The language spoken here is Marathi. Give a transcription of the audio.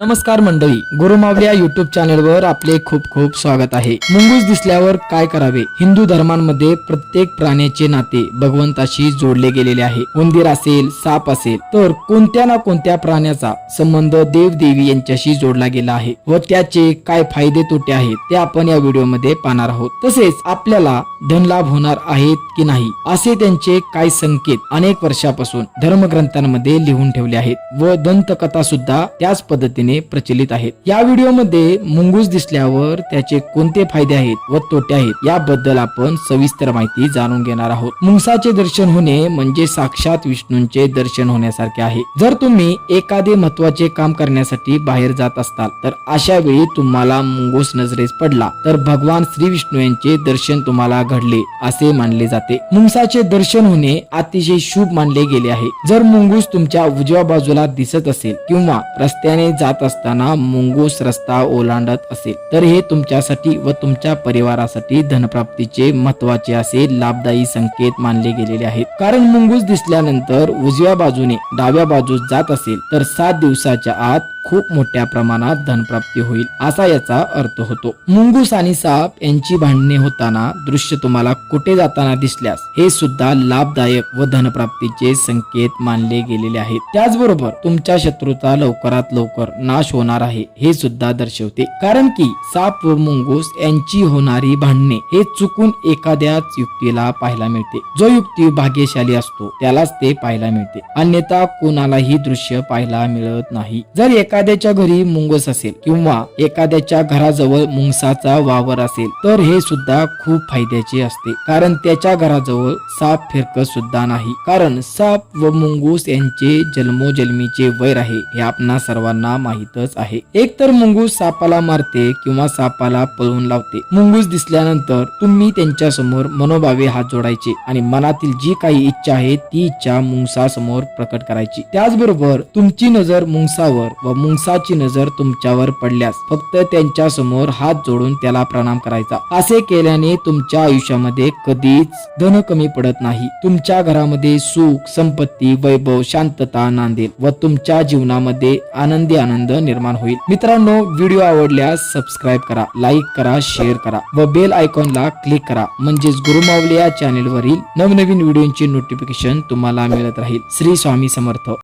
नमस्कार मंडळी गुरुमावल्या युट्यूब चॅनेलवर आपले खूप खूप स्वागत आहे. मुंगूस दिसल्यावर काय करावे? हिंदू धर्मांमध्ये प्रत्येक प्राण्याचे नाते भगवंताशी जोडले गेलेले आहे. उंदीर असेल साप असेल तर कोणत्या ना कोणत्या प्राण्याचा संबंध देव देवी यांच्याशी जोडला गेला आहे व त्याचे काय फायदे तोटे आहेत ते आपण या व्हिडिओमध्ये पाहणार आहोत. तसेच आपल्याला धनलाभ होणार आहेत की नाही असे त्यांचे काय संकेत अनेक वर्षापासून धर्मग्रंथांमध्ये लिहून ठेवले आहेत व दंतकथा सुद्धा त्याच पद्धतीने पद्धतीने प्रचलित आहेत. या व्हिडिओमध्ये मुंगूस दिसल्यावर त्याचे कोणते फायदे आहेत व तोटे आहेत याबद्दल आपण सविस्तर माहिती जाणून घेणार आहोत. मुंगसाचे दर्शन होणे म्हणजे साक्षात विष्णूंचे दर्शन होण्यासारखे आहे. जर तुम्ही एखादे महत्त्वाचे काम करण्यासाठी बाहेर जात असताल तर अशा वेळी तुम्हाला मुंगूस नजरेस पडला तर भगवान श्री विष्णू यांचे दर्शन तुम्हाला घडले असे मानले जाते. मुंगसाचे दर्शन होणे अतिशय शुभ मानले गेले आहे. जर मुंगूस तुमच्या उजव्या बाजूला दिसत असेल किंवा रस्त्याने जात असताना मुंगूस रस्ता ओलांडत असेल तर हे तुमच्यासाठी व तुमच्या परिवारासाठी धनप्राप्तीचे महत्त्वाचे असे लाभदायी संकेत मानले गेलेले आहेत. कारण मुंगूस दिसल्यानंतर उजव्या बाजूने डाव्या बाजूस जात असेल तर सात दिवसाच्या आत खूप मोठ्या प्रमाणात धनप्राप्ती होईल असा याचा अर्थ होतो. मुंगूस आणि साप यांची भांडणे होताना दृश्य तुम्हाला कुठे जाताना दिसल्यास हे सुद्धा लाभदायक व धनप्राप्तीचे संकेत मानले गेलेले आहेत. त्याचबरोबर तुमच्या शत्रूचा लवकरात लवकर नाश होणार आहे हे सुद्धा दर्शवते. कारण की साप व मुंगूस यांची होणारी भांडणे हे चुकून एखाद्याच युक्तीला पाहायला मिळते. जो युक्ती भाग्यशाली असतो त्यालाच ते पाहायला मिळते. अन्यथा कोणालाही दृश्य पाहायला मिळत नाही. जर एका एखाद्याच्या घरी मुंगस असेल किंवा एखाद्याच्या घराजवळ मुंगसाचा वावर असेल तर हे सुद्धा खूप फायद्याचे असते. कारण त्याच्या घराजवळ साप फिरकत सुद्धा नाही. कारण साप व मुंगूस यांचे जन्मोजन्मीचे वैर आहे हे आपणा सर्वांना माहीतच आहे. एक तर मुंगूस सापाला मारते किंवा सापाला पळवून लावते. मुंगूस दिसल्यानंतर तुम्ही त्यांच्यासमोर मनोभावे हात जोडायचे आणि मनातील जी काही इच्छा आहे ती इच्छा मुंगसासमोर प्रकट करायची. त्याचबरोबर तुमची नजर मुंगसावर व मुंगसाची नजर तुमच्यावर पडल्यास फक्त त्यांच्यासमोर हात जोडून त्याला प्रणाम करायचा. असे केल्याने तुमच्या आयुष्यामध्ये कधीच धन कमी पडत नाही. तुमच्या घरामध्ये सुख संपत्ती वैभव शांतता नांदेल व तुमच्या जीवनामध्ये आनंदी आनंद निर्माण होईल. मित्रांनो व्हिडिओ आवडल्यास सबस्क्राईब करा लाईक करा शेअर करा व बेल आयकॉनला क्लिक करा. म्हणजेच गुरुमावली या चॅनेलवरील नवनवीन व्हिडिओची नोटिफिकेशन तुम्हाला मिळत राहील. श्री स्वामी समर्थ.